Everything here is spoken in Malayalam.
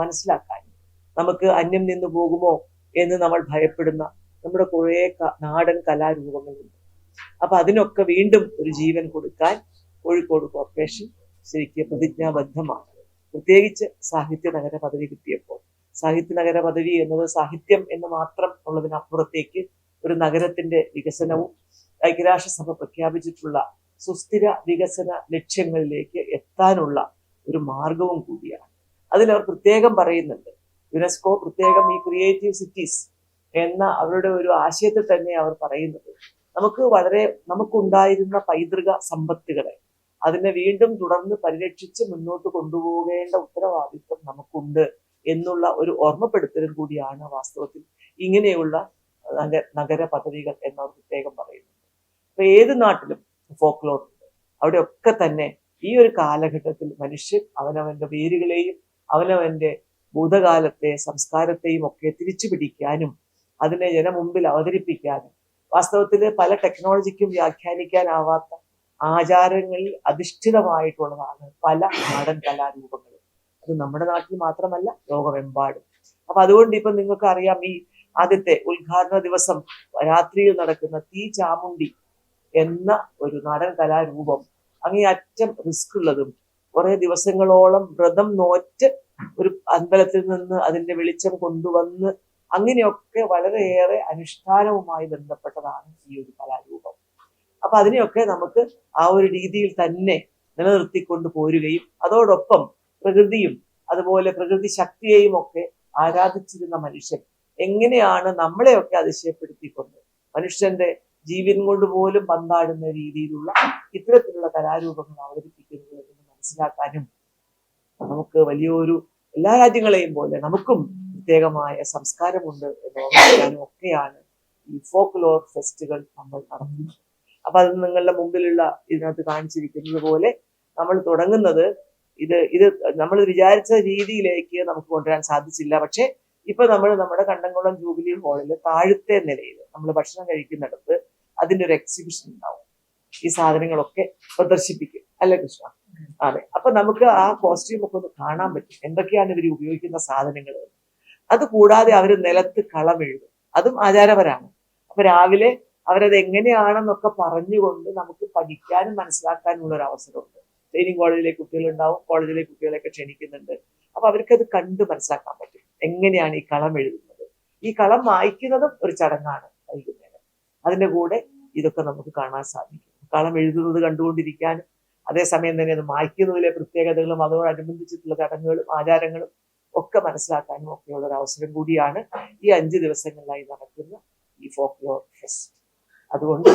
മനസ്സിലാക്കാനും നമുക്ക് അന്യം നിന്ന് പോകുമോ എന്ന് നമ്മൾ ഭയപ്പെടുന്ന നമ്മുടെ കുറേ നാടൻ കലാരൂപങ്ങളുണ്ട്. അപ്പൊ അതിനൊക്കെ വീണ്ടും ഒരു ജീവൻ കൊടുക്കാൻ കോഴിക്കോട് കോർപ്പറേഷൻ ശരിക്കും പ്രതിജ്ഞാബദ്ധമാണ്. പ്രത്യേകിച്ച് സാഹിത്യ നഗര പദവി കിട്ടിയപ്പോൾ. സാഹിത്യ നഗര പദവി എന്നത് സാഹിത്യം എന്ന് മാത്രം ഉള്ളതിനപ്പുറത്തേക്ക് ഒരു നഗരത്തിന്റെ വികസനവും ഐക്യരാഷ്ട്രസഭ പ്രഖ്യാപിച്ചിട്ടുള്ള സുസ്ഥിര വികസന ലക്ഷ്യങ്ങളിലേക്ക് എത്താനുള്ള ഒരു മാർഗവും കൂടിയാണ്. അതിൽ അവർ പ്രത്യേകം പറയുന്നുണ്ട്. യുനെസ്കോ പ്രത്യേകം ഈ ക്രിയേറ്റീവ് സിറ്റീസ് എന്ന അവരുടെ ഒരു ആശയത്തിൽ തന്നെ അവർ പറയുന്നത് നമുക്ക് വളരെ നമുക്കുണ്ടായിരുന്ന പൈതൃക സമ്പത്തുകളെ അതിനെ വീണ്ടും തുടർന്ന് പരിരക്ഷിച്ച് മുന്നോട്ട് കൊണ്ടുപോകേണ്ട ഉത്തരവാദിത്വം നമുക്കുണ്ട് എന്നുള്ള ഒരു ഓർമ്മപ്പെടുത്തലും കൂടിയാണ് വാസ്തവത്തിൽ ഇങ്ങനെയുള്ള നഗര നഗര പദവികൾ എന്നവർ പ്രത്യേകം പറയുന്നത് അപ്പൊ ഏത് നാട്ടിലും ഫോക്ലോർ ഉണ്ട്. അവിടെയൊക്കെ തന്നെ ഈ ഒരു കാലഘട്ടത്തിൽ മനുഷ്യൻ അവനവന്റെ വേരുകളെയും അവനവന്റെ ഭൂതകാലത്തെ സംസ്കാരത്തെയും ഒക്കെ തിരിച്ചു പിടിക്കാനും അതിനെ ജനമുമ്പിൽ അവതരിപ്പിക്കാനും വാസ്തവത്തിൽ പല ടെക്നോളജിക്കും വ്യാഖ്യാനിക്കാനാവാത്ത ആചാരങ്ങളിൽ അധിഷ്ഠിതമായിട്ടുള്ളതാണ് പല നാടൻ കലാരൂപങ്ങളും. അത് നമ്മുടെ നാട്ടിൽ മാത്രമല്ല ലോകമെമ്പാടും. അപ്പൊ അതുകൊണ്ട് ഇപ്പൊ നിങ്ങൾക്ക് അറിയാം ഈ ആദ്യത്തെ ഉദ്ഘാടന ദിവസം രാത്രിയിൽ നടക്കുന്ന തീ ചാമുണ്ടി എന്ന ഒരു നാടൻ കലാരൂപം അങ്ങേയറ്റം റിസ്ക് ഉള്ളതും കുറെ ദിവസങ്ങളോളം വ്രതം നോറ്റ് ഒരു അമ്പലത്തിൽ നിന്ന് അതിന്റെ വെളിച്ചം കൊണ്ടുവന്ന് അങ്ങനെയൊക്കെ വളരെയേറെ അനുഷ്ഠാനവുമായി ബന്ധപ്പെട്ടതാണ് ഈ ഒരു കലാരൂപം. അപ്പൊ അതിനെയൊക്കെ നമുക്ക് ആ ഒരു രീതിയിൽ തന്നെ നിലനിർത്തിക്കൊണ്ട് പോരുകയും അതോടൊപ്പം പ്രകൃതിയും അതുപോലെ പ്രകൃതി ശക്തിയെയും ഒക്കെ ആരാധിച്ചിരുന്ന മനുഷ്യൻ എങ്ങനെയാണ് നമ്മളെയൊക്കെ അതിശയപ്പെടുത്തിക്കൊണ്ട് മനുഷ്യന്റെ ജീവൻ കൊണ്ട് പോലും പന്താടുന്ന രീതിയിലുള്ള ഇത്തരത്തിലുള്ള കലാരൂപങ്ങൾ അവതരിപ്പിക്കുന്നത് എന്ന് മനസ്സിലാക്കാനും നമുക്ക് വലിയൊരു എല്ലാ രാജ്യങ്ങളെയും പോലെ നമുക്കും പ്രത്യേകമായ സംസ്കാരമുണ്ട് എന്ന് ഓർമ്മിക്കാനും ഒക്കെയാണ് ഈ ഫോക്ക് ലോർ ഫെസ്റ്റുകൾ നമ്മൾ നടത്തുന്നത്. അപ്പൊ അത് നിങ്ങളുടെ മുമ്പിലുള്ള ഇതിനകത്ത് കാണിച്ചിരിക്കുന്നത് പോലെ നമ്മൾ തുടങ്ങുന്നത് ഇത് ഇത് നമ്മൾ വിചാരിച്ച രീതിയിലേക്ക് നമുക്ക് കൊണ്ടുവരാൻ സാധിച്ചില്ല. പക്ഷെ ഇപ്പൊ നമ്മൾ നമ്മുടെ കണ്ടംകുളം ജൂബിലി ഹാളിൽ താഴത്തെ നിലയിൽ നമ്മൾ ഭക്ഷണം കഴിക്കുന്നിടത്ത് അതിന്റെ ഒരു എക്സിബിഷൻ ഉണ്ടാവും. ഈ സാധനങ്ങളൊക്കെ പ്രദർശിപ്പിക്കും. അല്ലേ കൃഷ്ണ? അതെ. അപ്പൊ നമുക്ക് ആ കോസ്റ്റ്യൂം ഒക്കെ ഒന്ന് കാണാൻ പറ്റും. എന്തൊക്കെയാണ് ഇവർ ഉപയോഗിക്കുന്ന സാധനങ്ങൾ അതുകൂടാതെ അത് കൂടാതെ അവർ നിലത്ത് കളമെഴുതും. അതും ആചാരപരാണ് അപ്പൊ രാവിലെ അവരത് എങ്ങനെയാണെന്നൊക്കെ പറഞ്ഞുകൊണ്ട് നമുക്ക് പഠിക്കാനും മനസ്സിലാക്കാനും ഉള്ള ഒരു അവസരമുണ്ട്. ട്രെയിനിങ് കോളേജിലെ കുട്ടികളുണ്ടാവും കോളേജിലെ കുട്ടികളെയൊക്കെ ക്ഷണിക്കുന്നുണ്ട്. അപ്പൊ അവർക്കത് കണ്ട് മനസ്സിലാക്കാൻ പറ്റും. എങ്ങനെയാണ് ഈ കളം എഴുതുന്നത്? ഈ കളം വായിക്കുന്നതും ഒരു ചടങ്ങാണ് വൈകുന്നേരം. അതിന്റെ കൂടെ ഇതൊക്കെ നമുക്ക് കാണാൻ സാധിക്കും. കളം എഴുതുന്നത് കണ്ടുകൊണ്ടിരിക്കാനും അതേസമയം തന്നെ അത് മായ്ക്കുന്നതിലെ പ്രത്യേകതകളും അതോടനുബന്ധിച്ചിട്ടുള്ള ചടങ്ങുകളും ആചാരങ്ങളും ഒക്കെ മനസ്സിലാക്കാനും ഒക്കെയുള്ള ഒരു അവസരം കൂടിയാണ് ഈ അഞ്ച് ദിവസങ്ങളിലായി നടക്കുന്ന ഈ ഫോക്ലോർ ഫെസ്റ്റ്. അതുകൊണ്ട്